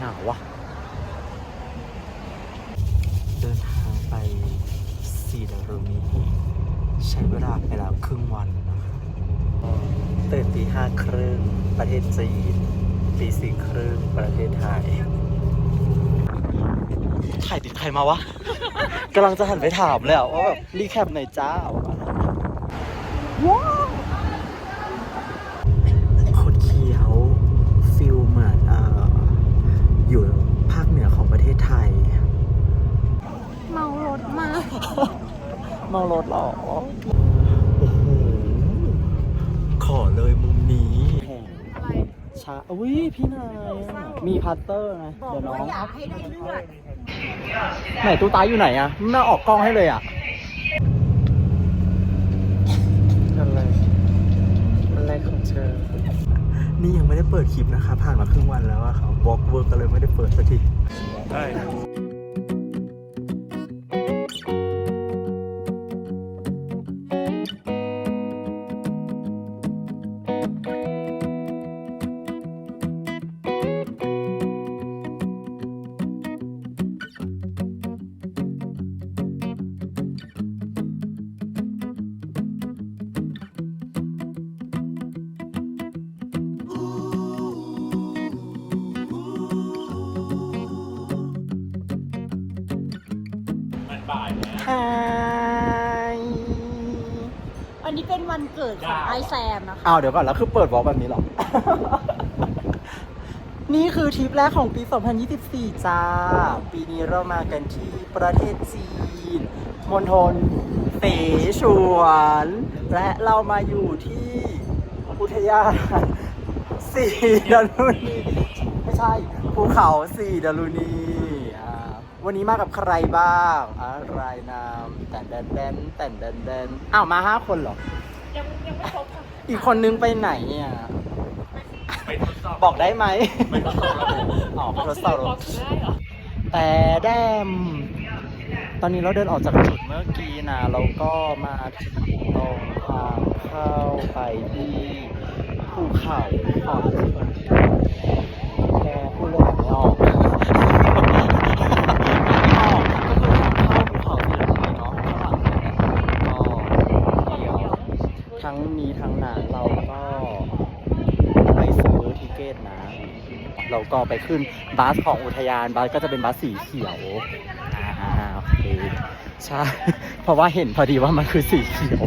หนาววะเดินทางไปซีดารุมีใช้เวลาไปแล้วครึ่งวันนะคะตื่นตีห้าครึ่งประเทศจีนตีสี่ครึ่งประเทศไทยถ่ายติดใครมาวะ กำลังจะหันไปถามเลยอะว่าแบบรีแคปหน่อยจ้าว้าวโคตรเขียวฟิลเหมือนเอ่อ อยู่ภาคเหนือของประเทศไทย เมารถมาก เมารถเหรอ โอ้โห ขอเลยมุมนี้อะไรชาอุ้ยพี่นายอะมีพัตเตอร์ไงบอกเดี๋ยวน้อว่าง อยากให้ได้เลือดไหนตู้ตายอยู่ไหนอะไม่มาออกกล้องให้เลยอะอะไร อะไรของเธอ นี่ยังไม่ได้เปิดคลิปนะคะ ผ่านมาครึ่งวันแล้วอะค่ะวอล์กเวิร์กก็เลยไม่ได้เปิดสักที ฮายอันนี้เป็นวันเกิดของไอแซมนะคะ อ้าวเดี๋ยวก่อนแล้วคือเปิดวอล์กแบบนี้เหรอ นี่คือทริปแรกของปี 2024 จ้า ปีนี้เรามากันที่ประเทศจีนมณฑลเสฉวน และเรามาอยู่ที่อุทยานสีดารุณีไม่ใช่ภูเขาสีดารุณีอ่า วันนี้มากับใครบ้าง อะไรนามแต่นแดนแดนแต่นแดนแดนอ้าวมาห้าคนเหรอ ยังยังไม่ครบค่ะอีกคนนึงไปไหนอะบอกได้ไหมไปทดสอบระบบอ๋อไปทดสอบระบบ ได้เหรอแต่แดม ตอนนี้เราเดินออกจากจุดเมื่อกี้นะเราก็มาถึงตรงทางเข้าไปที่ภูเขาขอนแกพูดเรื่องไม่ออกไม่ออกก็คือทางเข้าภูเขาที่เรามีเนาะข้างหลังเนี่ยก็เดี๋ยวทั้งนี้ทั้งนั้นเราก็ไปซื้อทิเกตนะ เรา ก็ไปขึ้นบัสของอุทยานบัสก็จะเป็นบัสสีเขียวอ่าโอเคใช่เพราะว่าเห็นพอดีว่ามันคือสีเขียว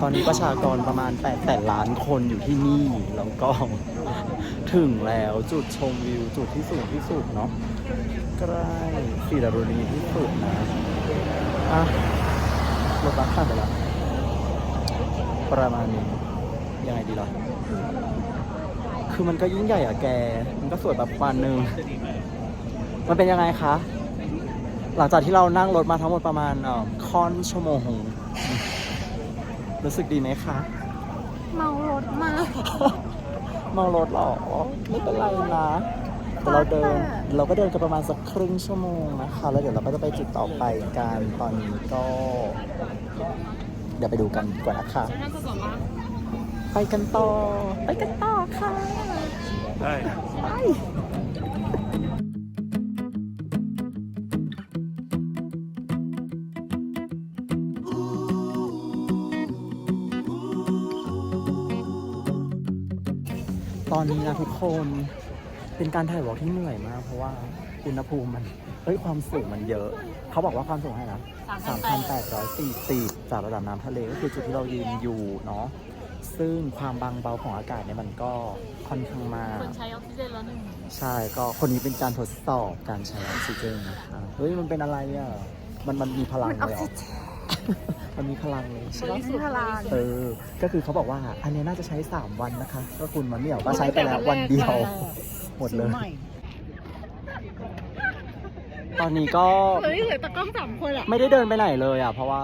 ตอนนี้ประชากรประมาณ8แสนล้านคนอยู่ที่นี่ แล้วก็ถึงแล้วจุดชมวิวจุดที่สูงที่สุดเนาะ ใกล้สีดารุณีที่สุดนะอะรถบัสข้ามไปแล้วประมาณนี้ยังไงดีล่ะ คือมันก็ยิ่งใหญ่อะแก มันก็สวยแบบปานหนึ่งมันเป็นยังไงคะ หลังจากที่เรานั่งรถมาทั้งหมดประมาณเอ่อค่อนชั่วโมง รู้สึกดีไหมคะ เมารถมาก เมารถเหรอ ไม่เป็นไรนะ แต่เราเดินเราก็เดินกันประมาณสักครึ่งชั่วโมงนะคะแล้วเดี๋ยวเราก็จะไปจุดต่อไปกันตอนนี้ก็ เดี๋ยวไปดูกันดีกว่านะคะไปกันต่อไปกันต่อค่ะได้ไปตอนนี้นะทุกคน เป็นการถ่ายวอล์กที่เหนื่อยมาก เพราะว่าอุณหภูมิมันเฮ้ยความสูงมันเยอะ เขาบอกว่าความสูงเท่าไหร่นะ3,840จากระดับน้ำทะเลก็คือจุดที่เรายืนอยู่เนาะซึ่งความบางเบาของอากาศเนี่ยมันก็ค่อนข้างมาก คนใช้ออกซิเจนแล้วหนึ่งใช่ก็คนนี้เป็นการทดสอบการใช้ออกซิเจนนะคะเฮ้ยมันเป็นอะไรอะมันมันมีพลังเลยเหรอมันมีพลังเลยใช่ไหมสุดพลังเออก็คือเขาบอกว่าอันนี้น่าจะใช้ 3 วันนะคะ ก็คุณมันไม่บอกว่าใช้ไปแล้ววันเดียว หมดเลย ตอนนี้ก็เฮ้ยเหลือตะกล้องสามคนอะไม่ได้เดินไปไหนเลยอะ เพราะว่า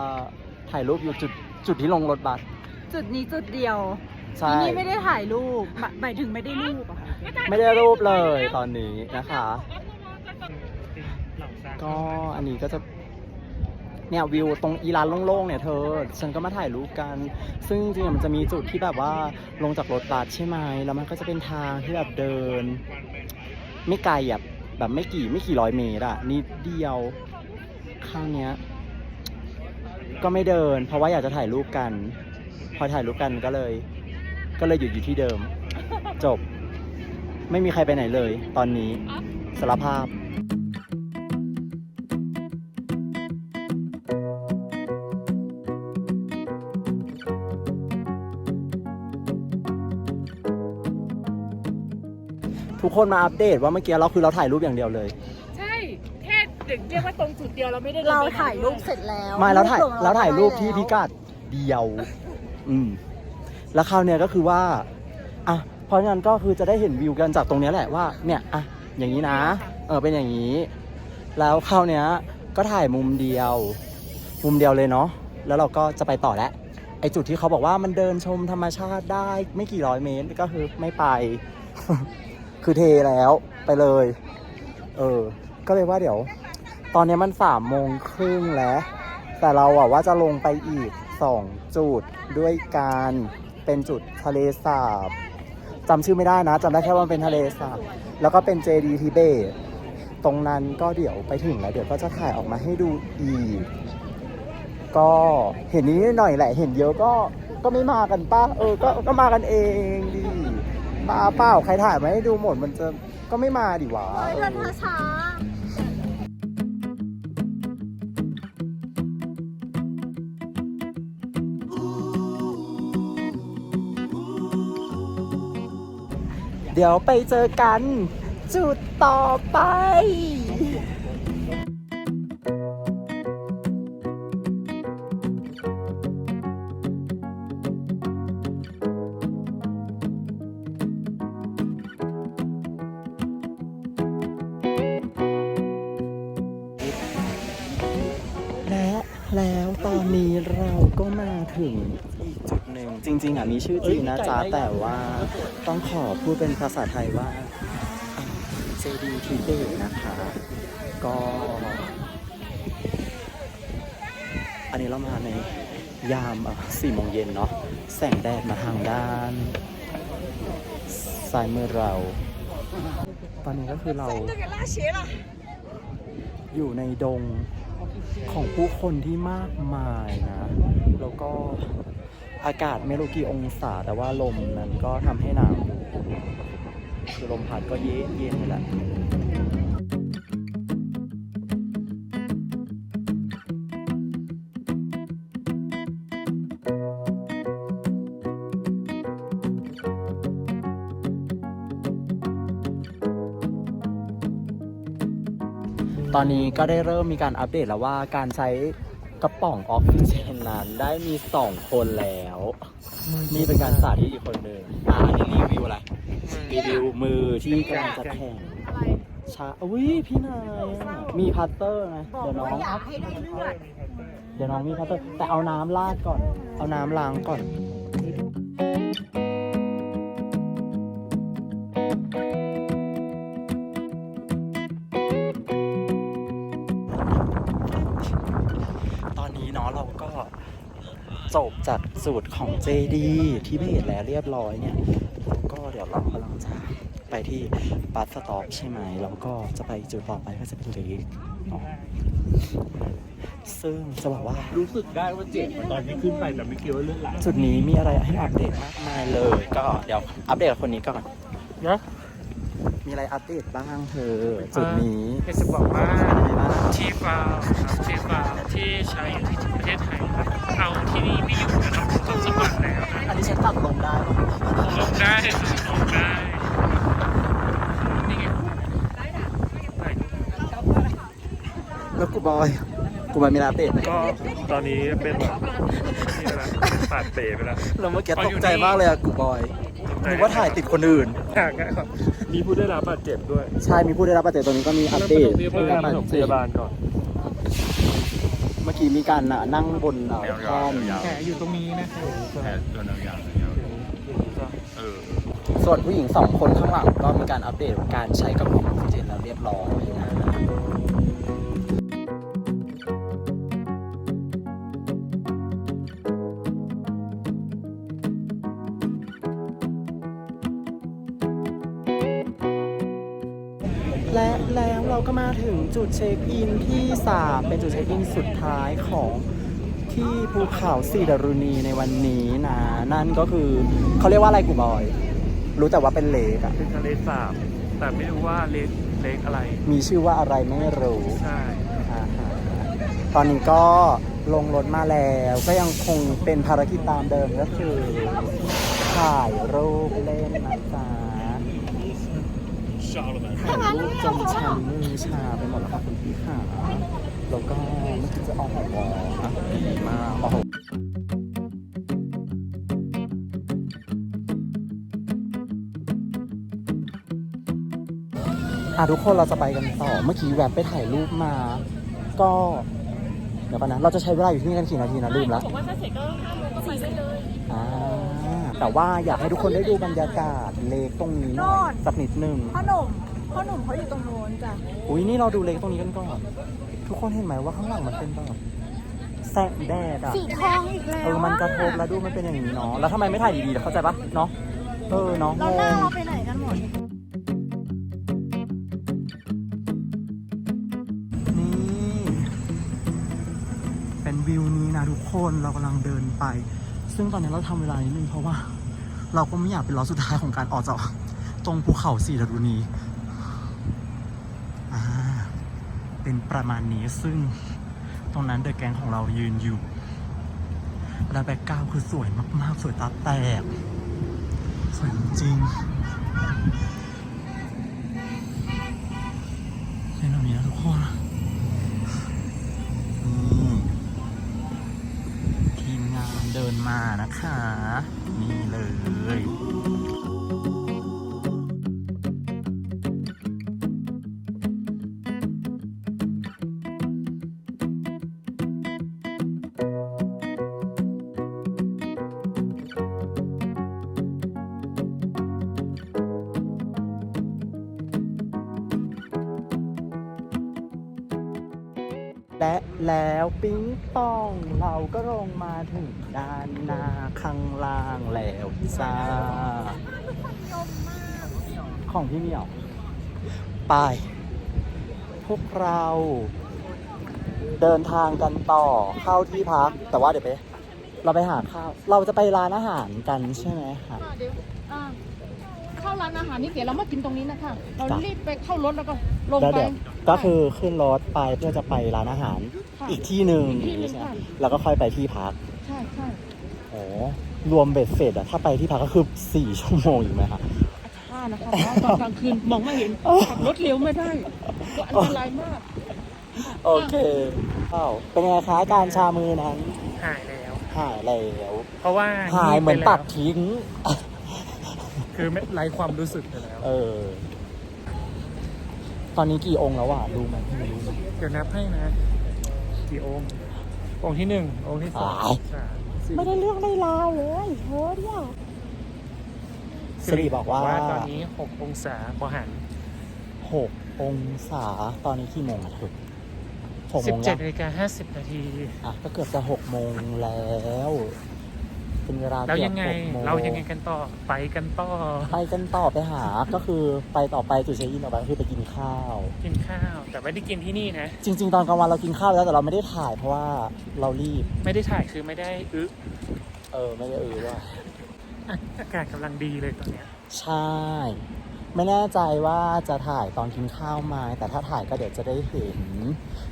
ถ่ายรูปอยู่จุดจุดที่ลงรถบัสจุดนี้จุดเดียวใช่ทีนี่ไม่ได้ถ่ายรูปหมายหมายถึงไม่ได้รูปอะค่ะไม่ได้รูปเลยตอนนี้นะคะ ก็อันนี้ก็จะ เนี่ยวิวตรงอีร้านโล่งๆเนี่ยเธอ ฉันก็มาถ่ายรูปกัน ซึ่งจริงๆมันจะมีจุดที่แบบว่าลงจากรถบัสใช่ไหมแล้วมันก็จะเป็นทางที่แบบเดิน ไม่ไกลอะแบบไม่กี่ไม่กี่ร้อยเมตรอะนิดเดียวข้างเนี้ย ก็ไม่เดิน เพราะว่าอยากจะถ่ายรูปกัน พอถ่ายรูปกันก็เลย ก็เลยหยุดอยู่ที่เดิม จบ ไม่มีใครไปไหนเลย ตอนนี้สารภาพ ทุกคนมาอัปเดตว่าเมื่อกี้เราคือเราถ่ายรูปอย่างเดียวเลย ใช่ แค่เด็กเรียกว่าตรงจุดเดียวเราไม่ได้ดินเราไปไหนถ่ายรูปเสร็จแล้วไม่เราถ่ายลงเราถ่ายรูปที่ได้แล้วพิกัดเดียว อืม แล้วคราวเนี้ยก็คือว่าอะเพราะฉะนั้นก็คือจะได้เห็นวิวกันจากตรงเนี้ยแหละว่า เนี่ยอะอย่างนี้นะ เออเป็นอย่างนี้ แล้วคราวเนี้ยก็ถ่ายมุมเดียว มุมเดียวเลยเนาะแล้วเราก็จะไปต่อแล้วไอจุดที่เขาบอกว่ามันเดินชมธรรมชาติได้ไม่กี่ร้อยเมตรก็คือไม่ไป คือเทแล้วไปเลย เออ ก็เลยว่าเดี๋ยว ตอนนี้มันสามโมงครึ่งแล้ว แต่เราอะว่าจะลงไปอีกสองจุดด้วยการเป็นจุดทะเลสาบจำชื่อไม่ได้นะจำได้แค่ว่าเป็นทะเลสาบแล้วก็เป็นเจดีทิเบตตรงนั้นก็เดี๋ยวไปถึงแล้วเดี๋ยวก็จะถ่ายออกมาให้ดูอีก ก็เห็นนิดหน่อยแหละเห็นเยอะก็ก็ไม่มากันป้าเออก็ก็มากันเองดิ บ้าเปล่าใครถ่ายมาให้ดูหมดมันจะก็ไม่มาดิวะเฮ้ยเอเดินอช้าเดี๋ยวไปเจอกัน จุดต่อไป ถึงอีกจุดหนึ่งจริง ๆอะมีชื่อจริงนะจ๊ะแต่ว่าต้องขอพูดเป็นภาษาไทยว่าเจดีทิเบตนะคะ ก็ อันนี้เรามาในยามสี่โมงเย็นเนาะแสงแดดมาทางด้านซ้ายมือเรา ตอนนี้ก็คือเราอยู่ในดงของผู้คนที่มากมายนะ แล้วก็อากาศไม่รู้กี่องศา แต่ว่าลมนั้นก็ทำให้หนาวคือลมพัดก็เย็นเย็นแหละตอนนี้ก็ได้เริ่มมีการอัปเดตแล้วว่าการใช้ กระป๋องออกซิเจนนั้นได้มีสองคนแล้ว นี่เป็นการสาธิตอีกคนหนึ่งอ่าอันนี้รีวิวอะไร รีวิวมือที่กำลังจะแข่งชาอุ้ยพี่นายมีพัตเตอร์นะบอเดี๋ยวน้อว่าง อยากให้ได้เลือด เดี๋ยวน้องมีพัตเตอร์แต่เอาน้ำลาดก่อน เอาน้ำล้างก่อน จบจากสูตรของ JD ที่เพจแล้วเรียบร้อยเนี่ยแล้วก็เดี๋ยวเรากำลังจะไปที่บัสสต็อปใช่ไหมแล้วก็จะไปจุดต่อไปก็จะเป็นเลกเนาะซึ่งจะบอกว่า รู้สึกได้ว่าเจ็บเหมือนตอนที่ขึ้นไปแต่ไม่คิดว่าเลือดไหลจุดนี้มีอะไรให้อัปเดตมากมายเลย ก็เดี๋ยวอัปเดตกับคนนี้ก่อนนะ มีอะไรอัปเดตบ้างเธอจุดนี้อยากจะบอกว่าเป็นยังไงบ้างที่ฟาวครับที่ฟาวที่ใช้อยู่ที่ประเทศไทยครับเอาที่นี่ไม่อยู่นะครับต้นฉบับแล้วนะอันนี้ฉันตัดลงได้ปะลงได้ลงได้นี่ไงได้ดูแล้วกูบอยกูบอยมีอะไรอัปเดตไหมก็ตอนนี้เป็นแบบนี่แล้วปาดเตะไปแล้วเราเมื่อกี้ตกใจมากเลยอะกูบอยนึกว่าถ่ายติดคนอื่น ครับมีผู้ได้รับบาดเจ็บด้วยใช่มีผู้ได้รับบาดเจ็บตรงนี้ก็มีอัปเดตเพื่อการปฐมพยาบาลก่อน เมื่อกี้มีการน่ะนั่งบนเอ่อท่อมแผลอยู่ตรงนี้นะแผลโดนเอายางเออส่วนผู้หญิงสองคนข้างหลังก็มีการอัปเดตการใช้กระป๋องออกซิเจนแล้วเรียบร้อยนะ ก็มาถึงจุดเช็คอินที่3เป็นจุดเช็คอินสุดท้ายของที่ภูเขาสีดารุณีในวันนี้นะ นั่นก็คือเขาเรียกว่าอะไรกูบอย รู้แต่ว่าเป็นเลกอะเป็นทะเลสาบ แต่ไม่รู้ว่าเล็กเล็กอะไร มีชื่อว่าอะไรไม่รู้ ใช่อ่าฮะตอนนี้ก็ลงรถมาแล้ว ก็ยังคงเป็นภารกิจตามเดิมก็คือถ่ายรูปเล่นนะจ๊ะ ถ่ายรูปจนชันมือชาไปหมดแล้วค่ะคุณพี่ค่ะแล้วก็เมื่อกี้จะออกหอบอนะดีมากโอ้โหอะทุกคนเราจะไปกันต่อ เมื่อกี้แวบไปถ่ายรูปมา ก็เดี๋ยวก่อนนะ เราจะใช้เวลาอยู่ที่นี่กันกี่นาทีนะลืมแล้วบอกว่าถ้าเสร็จก็ห้าโมงก็ไปได้เลยอ่า แต่ว่าอยากให้ทุกคนได้ดูบรรยากาศเลกตรงนี้หน่อยสักนิดหนึ่งพ่อหนุ่มพ่อหนุ่มเขาอยู่ตรงโน้นจ้ะอุ้ยนี่เราดูเลกตรงนี้กันก่อน ทุกคนเห็นไหมว่าข้างหลังมันเป็นแบบแสงแดดอะสีทองอีกแล้วเออมันกระทบแล้วดูมันเป็นอย่างนี้เนาะแล้วทำไมไม่ถ่ายดีๆล่ะเข้าใจปะเนาะเออเนาะเราหน้าเราไปไหนกันหมดนี่เป็นวิวนี้นะทุกคนเรากำลังเดินไป ซึ่งตอนนี้เราทำเวลานิดนึงเพราะว่า เราก็ไม่อยากเป็นล้อสุดท้ายของการออกจากตรงภูเขาสีดารุณีอ่าเป็นประมาณนี้ซึ่งตรงนั้นเดอะแกงของเรายืนอยู่ แล้วแบ็กกราวคือสวยมากๆ สวยตาแตก สวยจริงเป็นแบบนี้นะทุกคนทีมงาน เดินมานะคะ นี่เลย และแล้วปิ๊งปองเราก็ลงมาถึงด้านหน้าข้างล่างแล้วจ้าของพี่เหมียวไป พวกเราเดินทางกันต่อเข้าที่พัก แต่ว่าเดี๋ยวไป เราไปหาข้าว เราจะไปร้านอาหารกันใช่ไหมครับเดี๋ยวอ่าเข้าร้านอาหารนี่เดี๋ยวเรามากินตรงนี้นะคะ เราจ้ะ รีบไปเข้ารถแล้วก็ลงแล้วไป เดี๋ยวก็คือขึ้นรถไปเพื่อจะไปร้านอาหาร ค่ะ อีกที่หนึ่งอีกที่หนึ่งใช่ไหมค่ะ แล้วก็ค่อยไปที่พักใช่ใช่โอ้รวมเบ็ดเสร็จอะถ้าไปที่พักก็คือสี่ชั่วโมงอยู่ไหมคะท่านะคะเพราะว่าตอนกลางคืนมองไม่เห็นขับรถเร็วไม่ได้ก็อันตรายมาก โอเคอ้าวเป็นไงคะการชามือนั้น หายแล้ว หายแล้ว เพราะว่าหายเหมือนไปตัแล้ดวทิ้ง คือไม่ไร้ความรู้สึกไปแล้ว เออ ตอนนี้กี่องค์แล้วอะรู้ไหมไม่รู้ เดี๋ยวนับให้นะ กี่องค์ องค์ที่หนึ่งองค์ที่สองอ้าวสามสี่ไม่ได้เรื่องได้ราวเลยเฮ้ยเนี่ย สิริบอกว่า ตอนนี้หกองศาพอหันหกองศาตอนนี้กี่โมงอะเถอะหกสิโมบงเจ็แล้ดวนาฬิกาห้าสิบนาที อะก็เกือบจะหกโมงแล้ว เป็นเวลาแล้วเกือยับงไงหกโมงเรายังไงกันต่อ ไปกันต่อ ไปกันต่อไปหา ก็คือไปต่อไปจุดเช็คอินต่อไปก็คือไปกินข้าว กินข้าว แต่ไม่ได้กินที่นี่นะ จริง ๆ ตอนกลางวันเรากินข้าวแล้วแต่เราไม่ได้ถ่ายเพราะว่าเรารีบ ไม่ได้ถ่ายคือไม่ได้อึเออไม่ได้เออว่า อะอากาศกำลังดีเลยตอนเนี้ย ใช่ ไม่แน่ใจว่าจะถ่ายตอนกินข้าวไหมาแต่ถ้าถ่ายก็เดี๋ยวจะได้เห็น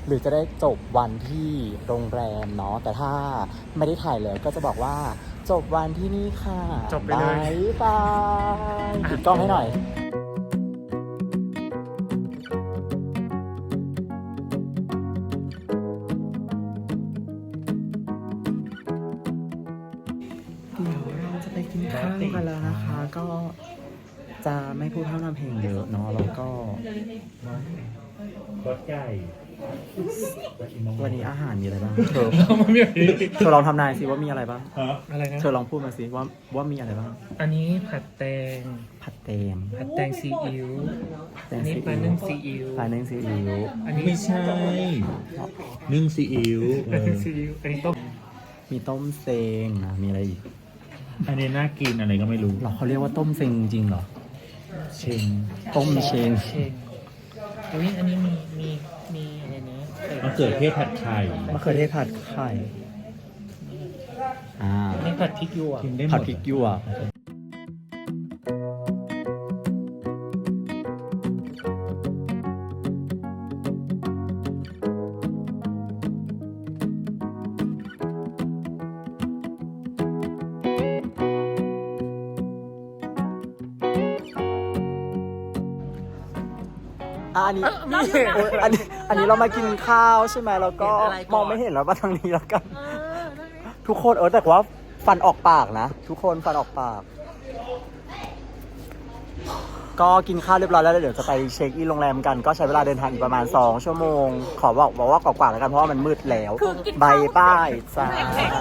หรือจะได้จบวันที่โรงแรมเนาะแต่ถ้าไม่ได้ถ่ายเลยก็จะบอกว่า จบวันที่นี่ค่ะจบไปเลย บายบายอะปิดกล้องให้หน่อยเดี๋ยวเราจะไปกินข้าวกันแล้วนะคะ ก็จะไม่พูดเท่านำเพลงเยอะเนาะแล้วก็รถใหญ่ วันนี้อาหารมีอะไรบ้างเธอเธอลองทำนายสิว่ามีอะไรบ้างอะไรนะเธอลองพูดมาสิว่าว่ามีอะไรบ้าง อันนี้ผัดแตง ผัดแตง ผัดแตงซีอิ๊วแตอังนนี้ซีปลาอิ๊นึ่วงซีอิ๊วปลานึ่งซีอิ๊ว อันนี้ไม่ใช่ นึ่งซีอิ๊วปลานึ่งซีอิ๊ว อันนี้ต้ม มีต้มเซงนะมีอะไรอีก อันนี้น่ากินอะไรก็ไม่รู้หรอเขาเรียกว่าต้มเซงจริงเหรอ เชง ต้มเชงเชงอุ้ยอันนี้มีมี มะเขือเทศผัดไข่มะเขือเทศผัดไข่อ่าอันนี้ผัดพริกหยวกกินได้หมผัดดพริกหยวกอะอันนี้โอ๊ยอันนี้ อันนี้เรามากินข้าวใช่ไหมแล้วก็มองไม่เห็นแล้ว่าทางนี้แล้วกันทุกคนเออแต่ว่าฟันออกปากนะ ทุกคนฟันออกปาก ก็กินข้าวเรียบร้อยแล้วเดี๋ยวจะไปเช็คอินโรงแรมกัน ก็ใช้เวลาเดินทางอีกประมาณ 2 ชั่วโมง ขอบอกบอกว่ากว่าๆแล้วกันเพราะว่ามันมืดแล้วคือกินใบข้าว ป้ายจ้า เอฟเฟกต์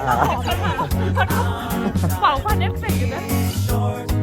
เปล่าฟันเอฟเฟกต์อยู่นะ short